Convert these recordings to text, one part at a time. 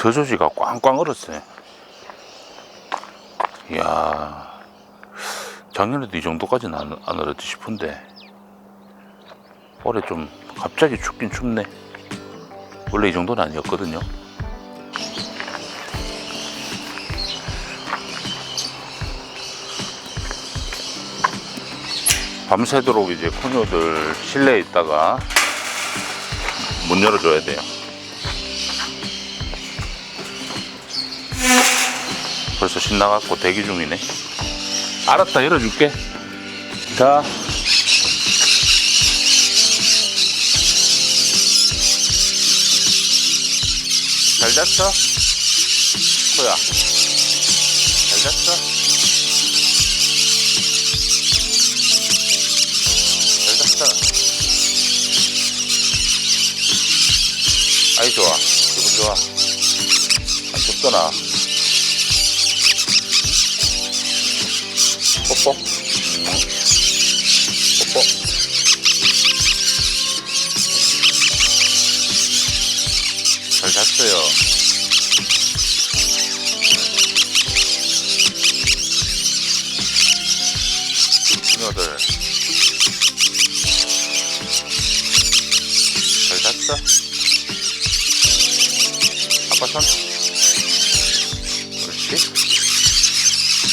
저조지가 꽝꽝 얼었어요. 이야, 작년에도 이 정도까지는 안, 안 얼었지 싶은데, 올해 좀 갑자기 춥긴 춥네. 원래 이 정도는 아니었거든요. 밤새도록 이제 코녀들 실내에 있다가 문 열어줘야 돼요. 벌써 신나갖고 대기 중이네. 알았다, 열어줄게. 자. 잘 잤어? 소야. 잘 잤어? 잘 잤어? 아이, 좋아. 기분 좋아. 안 춥더나. 뽀뽀. 음. 뽀뽀. 잘 잤어요. 친구들. 잘 잤어? 아빠 손. 그렇지.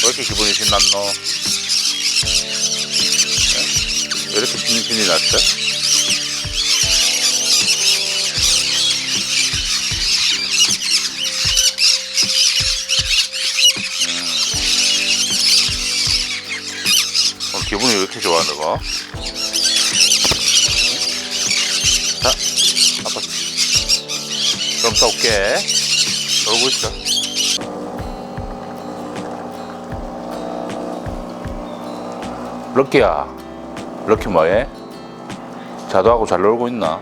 왜 이렇게 기분이 신났노? 이렇게 신이 신이 났어? 어, 기분이 왜 이렇게 좋아, 너가? 자, 아빠. 좀 이따 올게. 놀고 있어. 럭키야. 럭키 뭐해? 자도하고 잘 놀고 있나?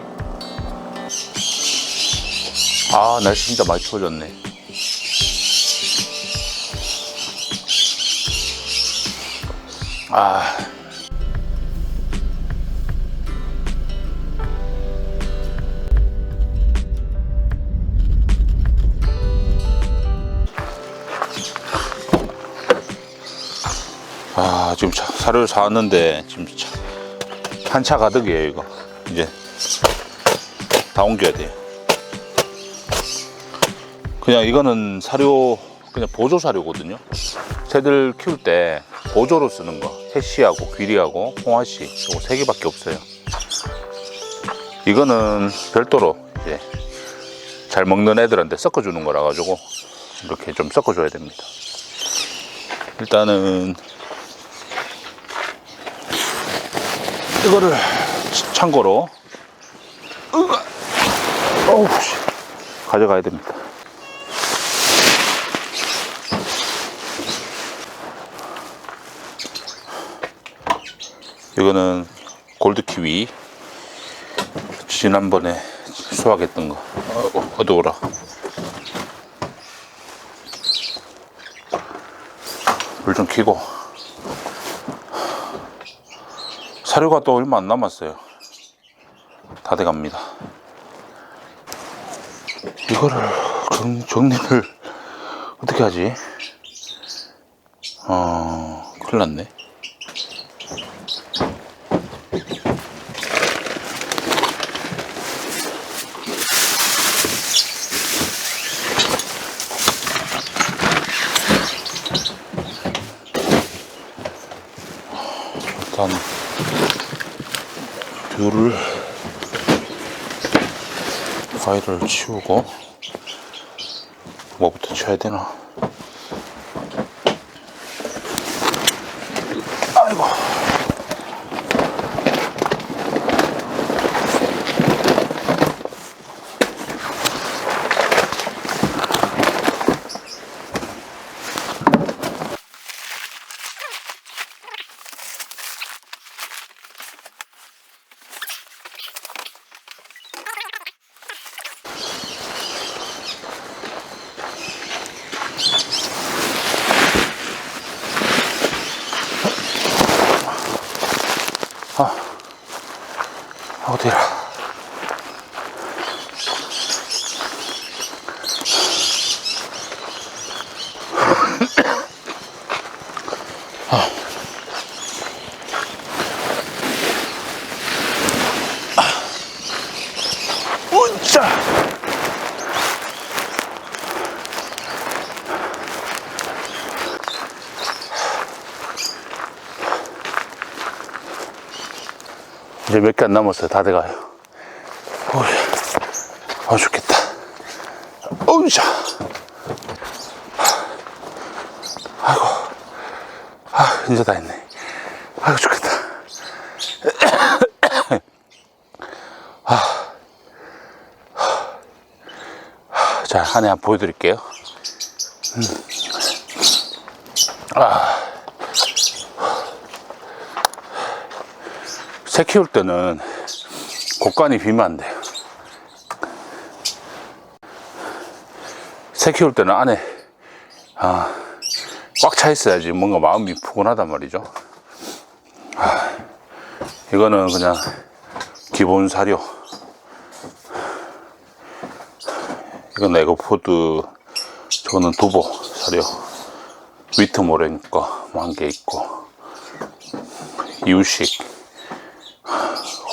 아, 날씨 진짜 많이 추워졌네. 아. 아, 지금 차, 사료를 사왔는데, 지금 차, 한 차 가득이에요, 이거. 이제, 다 옮겨야 돼요. 그냥 이거는 사료, 그냥 보조 사료거든요. 새들 키울 때 보조로 쓰는 거. 해시하고 귀리하고 홍화씨. 요거 세 개밖에 없어요. 이거는 별도로 이제 잘 먹는 애들한테 섞어주는 거라 가지고 이렇게 좀 섞어줘야 됩니다. 일단은 이거를 참고로. 가져가야 됩니다. 이거는 골드 키위. 지난번에 수확했던 거. 어, 어두워라. 불 좀 켜고 사료가 또 얼마 안 남았어요. 다 돼갑니다. 이거를 정, 정리를 어떻게 하지? 어 큰일 났네. 일단 뷰를 과일을 치우고 뭐부터 쳐야 되나 자. 이제 몇 개 안 남았어요. 다 돼가요. 어우 아, 좋겠다. 오우자. 아이고. 아, 이제 다 했네. 아이고, 좋겠다. 안에 한번 보여드릴게요. 새 키울 때는 곡간이 비면 안 돼요. 새 키울 때는 안에 아, 꽉 차 있어야지 뭔가 마음이 푸근하단 말이죠. 아, 이거는 그냥 기본 사료. 이건 에고포드, 저거는 두보 사료. 위트모렌 거한 개 있고. 이유식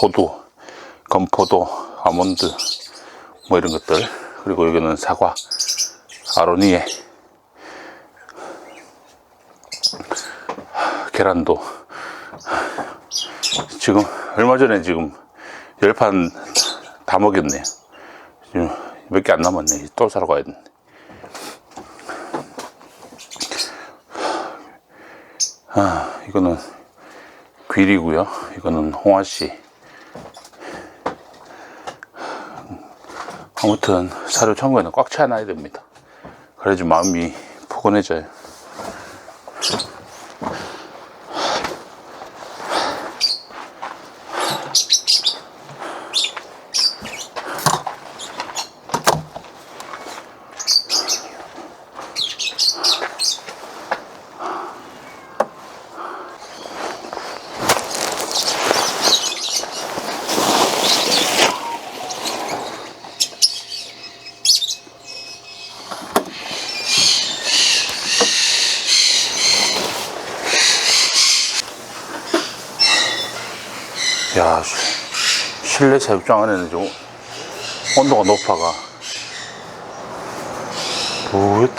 호두, 건포도, 아몬드 뭐 이런 것들. 그리고 여기는 사과, 아로니에 계란도. 지금 얼마 전에 지금 열판 다 먹였네요 지금 몇 개 안 남았네 또 사러 가야 돼 아, 이거는 귀리고요 이거는 홍화씨 아무튼 사료 청구에는 꽉 차놔야 됩니다. 그래야지 마음이 포근해져요. 야, 사육장 안에는 좀 온도가 높아가. 우였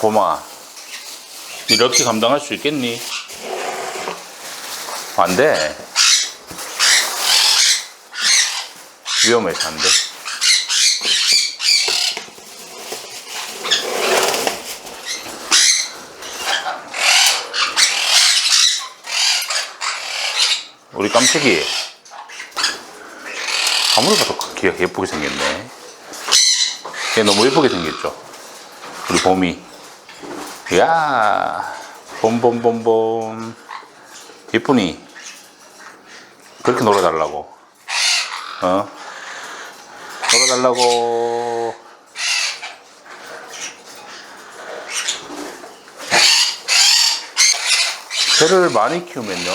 봄아. 이렇게 감당할 수 있겠니? 안 돼. 위험해서 안 돼. 우리 깜찍이. 아무리 봐도 귀가 예쁘게 생겼네. 걔 너무 예쁘게 생겼죠? 우리 봄이. 이야, 봄봄봄봄. 예쁘니? 그렇게 놀아달라고. 어? 놀아달라고. 새를 많이 키우면요.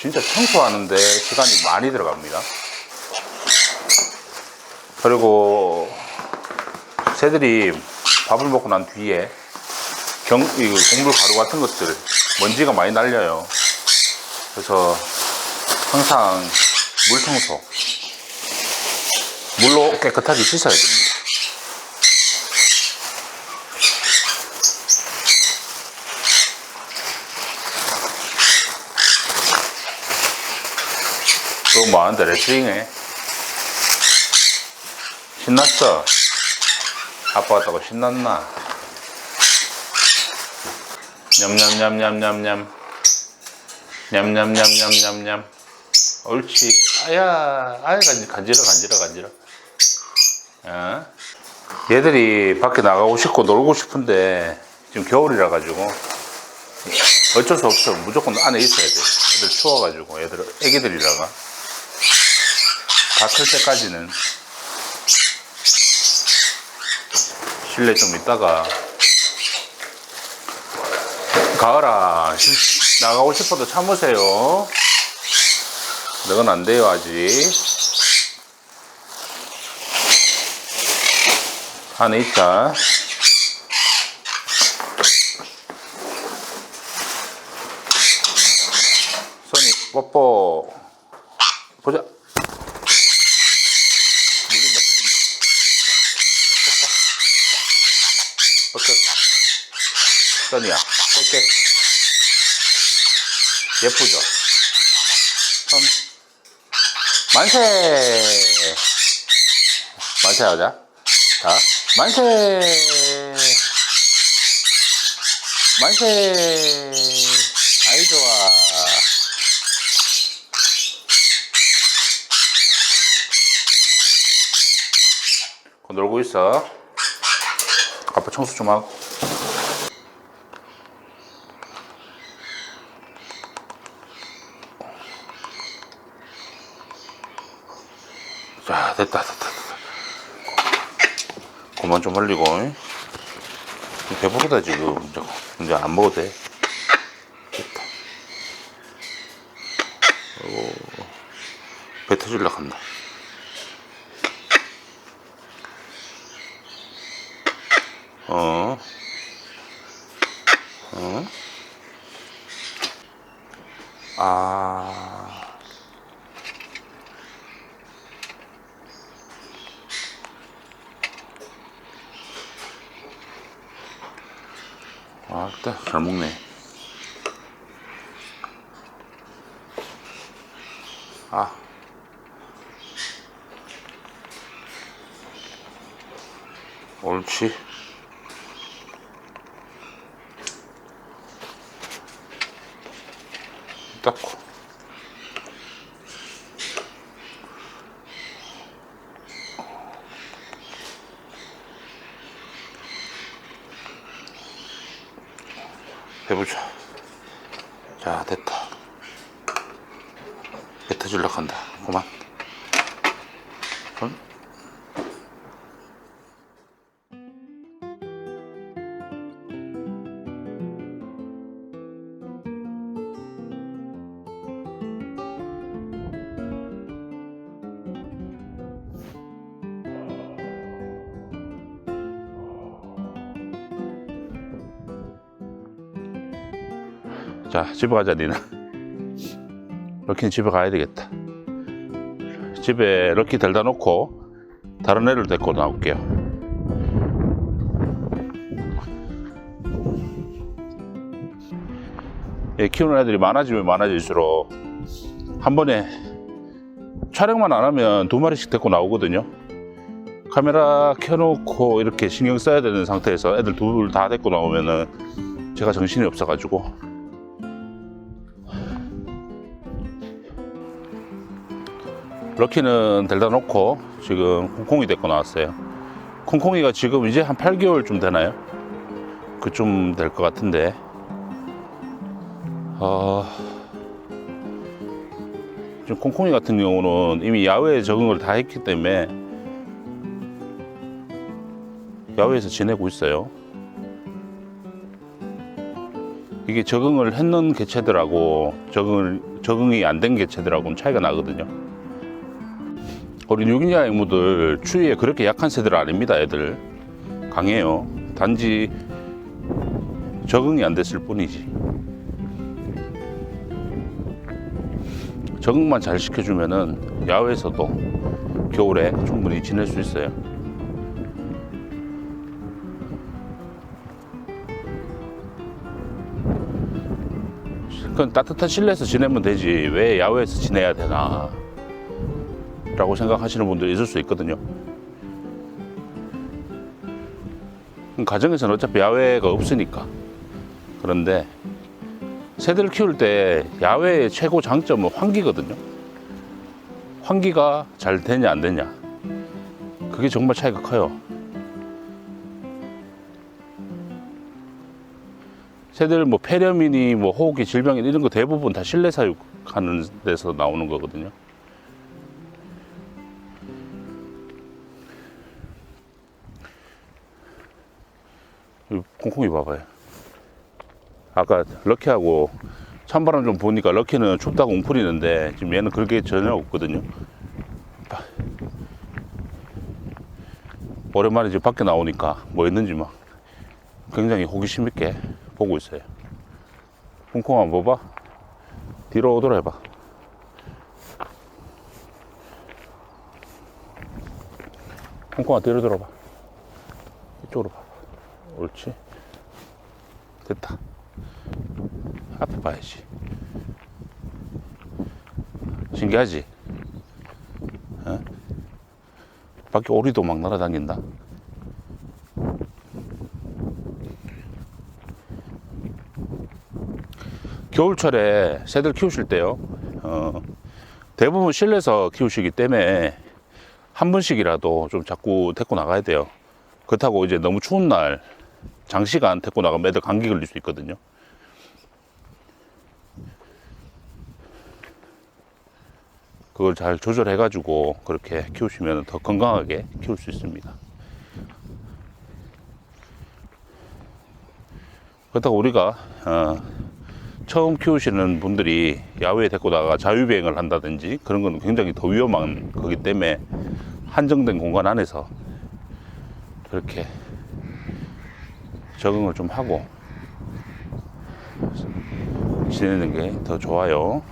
진짜 청소하는데 시간이 많이 들어갑니다. 그리고 새들이 밥을 먹고 난 뒤에 경, 이 곡물 가루 같은 것들 먼지가 많이 날려요. 그래서 항상 물 청소 물로 깨끗하게 씻어야 됩니다. 또 뭐하는데 레슬링해? 신났어? 아빠 왔다고 신났나? 냠냠냠냠냠냠. 냠냠냠냠냠냠. 옳지. 아야 아야 간지- 간지러 간지러 간지러. 어? 얘들이 밖에 나가고 싶고 놀고 싶은데 지금 겨울이라 가지고 어쩔 수 없어. 무조건 안에 있어야 돼. 애들 추워가지고 애들 애기들이라가. 다 클 때까지는. 실내 좀 있다가 가을아 나가고 싶어도 참으세요. 너건 안 돼요 아직. 안에 있다. 손이 뽀뽀 보자 물린다 물린다 뽀뽀 뽀뽀 써니야 뺄게 예쁘죠? 손 만세. 만세 하자. 자 만세. 만세. 아이 좋아. 그 놀고 있어. 아빠 청소 좀 하고 자 됐다 됐다 그만 좀 흘리고. 잉? 배부르다 지금. 이제, 이제 안 먹어도 돼. 됐다. 오, 배 터질라 간다. 어 어? 잘 먹네. 아. 옳지. 닦고. 해보자. 자, 됐 자, 집에 가자, 니는. 럭키는 집에 가야 되겠다. 집에 럭키 데려다 놓고 다른 애를 데리고 나올게요. 예, 키우는 애들이 많아지면 많아질수록 한 번에 촬영만 안 하면 두 마리씩 데리고 나오거든요. 카메라 켜놓고 이렇게 신경 써야 되는 상태에서 애들 둘 다 데리고 나오면은 제가 정신이 없어가지고 럭키는 데려다 놓고 지금 콩콩이 데리고 나왔어요. 콩콩이가 지금 이제 한 8개월쯤 되나요? 그쯤 될 것 같은데. 어... 지금 콩콩이 같은 경우는 이미 야외에 적응을 다 했기 때문에 야외에서 지내고 있어요. 이게 적응을 했는 개체들하고 적응을, 적응이 안 된 개체들하고는 차이가 나거든요. 우리 뉴기니아 앵무들 추위에 그렇게 약한 새들 아닙니다, 애들. 강해요. 단지 적응이 안 됐을 뿐이지. 적응만 잘 시켜주면은 야외에서도 겨울에 충분히 지낼 수 있어요. 그건 따뜻한 실내에서 지내면 되지. 왜 야외에서 지내야 되나. 라고 생각하시는 분들이 있을 수 있거든요. 가정에서는 어차피 야외가 없으니까. 그런데 새들 키울 때 야외의 최고 장점은 환기거든요. 환기가 잘 되냐 안 되냐. 그게 정말 차이가 커요. 새들 뭐 폐렴이니 뭐 호흡기 질병이 이런 거 대부분 다 실내 사육하는 데서 나오는 거거든요. 콩콩이 봐봐요. 아까 럭키하고 찬바람 좀 보니까 럭키는 춥다고 웅크리는데 지금 얘는 그렇게 전혀 없거든요. 봐. 오랜만에 이제 밖에 나오니까 뭐 있는지 막 굉장히 호기심 있게 보고 있어요. 홍콩 한번 봐봐. 뒤로 돌아봐. 홍콩아 뒤로 돌아봐. 옳지. 됐다. 앞에 봐야지. 신기하지? 어? 밖에 오리도 막 날아다닌다. 겨울철에 새들 키우실 때요. 어, 대부분 실내에서 키우시기 때문에 한 번씩이라도 좀 자꾸 데리고 나가야 돼요. 그렇다고 이제 너무 추운 날 장시간 데리고 나가면 애들 감기 걸릴 수 있거든요. 그걸 잘 조절해 가지고 그렇게 키우시면 더 건강하게 키울 수 있습니다. 그렇다고 우리가 어, 처음 키우시는 분들이 야외에 데리고 나가 자유비행을 한다든지 그런 건 굉장히 더 위험한 거기 때문에 한정된 공간 안에서 그렇게 적응을 좀 하고 지내는 게 더 좋아요.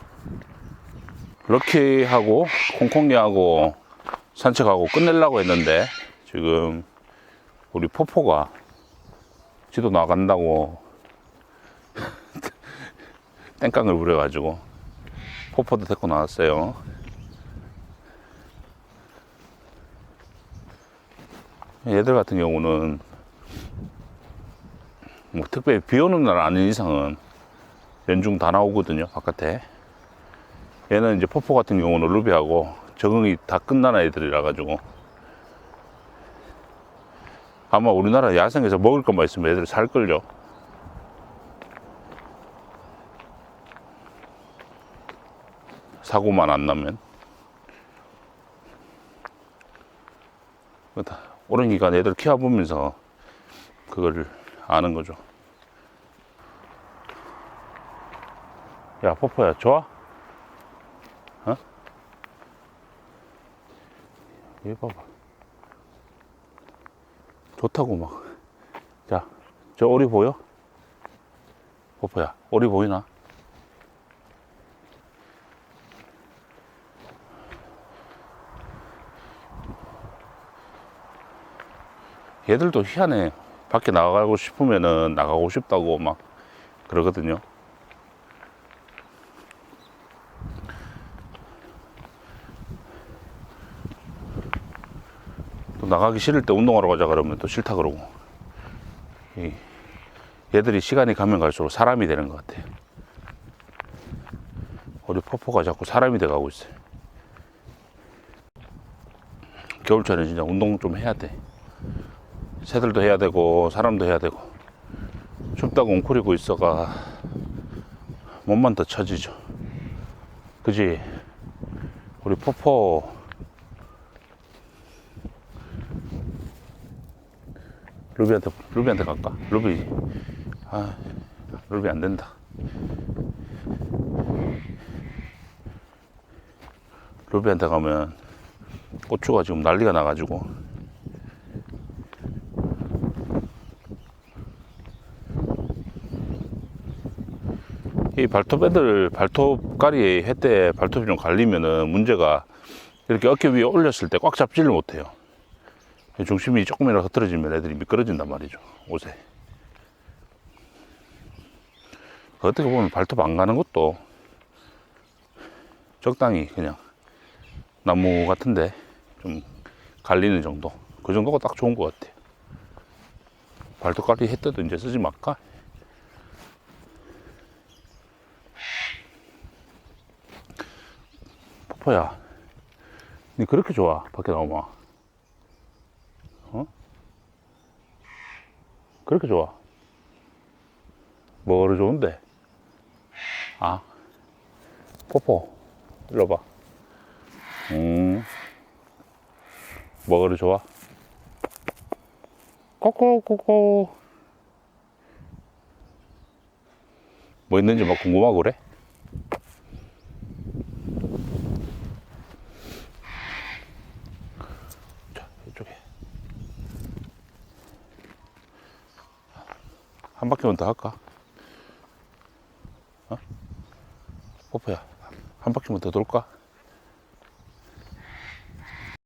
럭키 하고 콩콩이하고 산책하고 끝내려고 했는데 지금 우리 포포가 지도 나간다고 땡깡을 부려가지고 포포도 데리고 나왔어요. 얘들 같은 경우는 뭐 특별히 비 오는 날 아닌 이상은 연중 다 나오거든요 바깥에. 얘는 이제 포포 같은 경우는 루비하고 적응이 다 끝난 애들이라 가지고. 아마 우리나라 야생에서 먹을 것만 있으면 애들 살걸요. 사고만 안 나면. 오랜 기간 애들 키워보면서 그걸 아는 거죠 야 포포야 좋아? 어? 얘 봐봐 좋다고 막 자, 저 오리 보여? 포포야 오리 보이나? 얘들도 희한해. 밖에 나가고 싶으면은 나가고 싶다고 막 그러거든요. 나가기 싫을 때 운동하러 가자 그러면 또 싫다 그러고. 이 얘들이 시간이 가면 갈수록 사람이 되는 것 같아요. 우리 포포가 자꾸 사람이 돼 가고 있어요. 겨울철에 진짜 운동 좀 해야 돼. 새들도 해야 되고 사람도 해야 되고 춥다고 웅크리고 있어가 몸만 더 처지죠 그지 우리 포포 루비한테 루비한테 갈까? 루비. 아 루비 안 된다. 루비한테 가면 고추가 지금 난리가 나가지고. 이 발톱 애들 발톱 가리 햇대 발톱이 좀 갈리면은 문제가 이렇게 어깨 위에 올렸을 때 꽉 잡지를 못해요. 중심이 조금이라도 흐트러지면 애들이 미끄러진단 말이죠. 옷에. 어떻게 보면 발톱 안 가는 것도 적당히 그냥 나무 같은데 좀 갈리는 정도. 그 정도가 딱 좋은 것 같아요. 발톱 가리 햇대도 이제 쓰지 말까? 포포야, 니 그렇게 좋아 밖에 나오면 그렇게 좋아 뭐가 좋은데? 아, 포포 일로 봐. 음, 뭐가 좋아? 꼬꼬꼬꼬 뭐 있는지 막 궁금하고 그래? 자, 이쪽에. 더 할까? 어? 뽀뽀야, 한 바퀴만 더 돌까?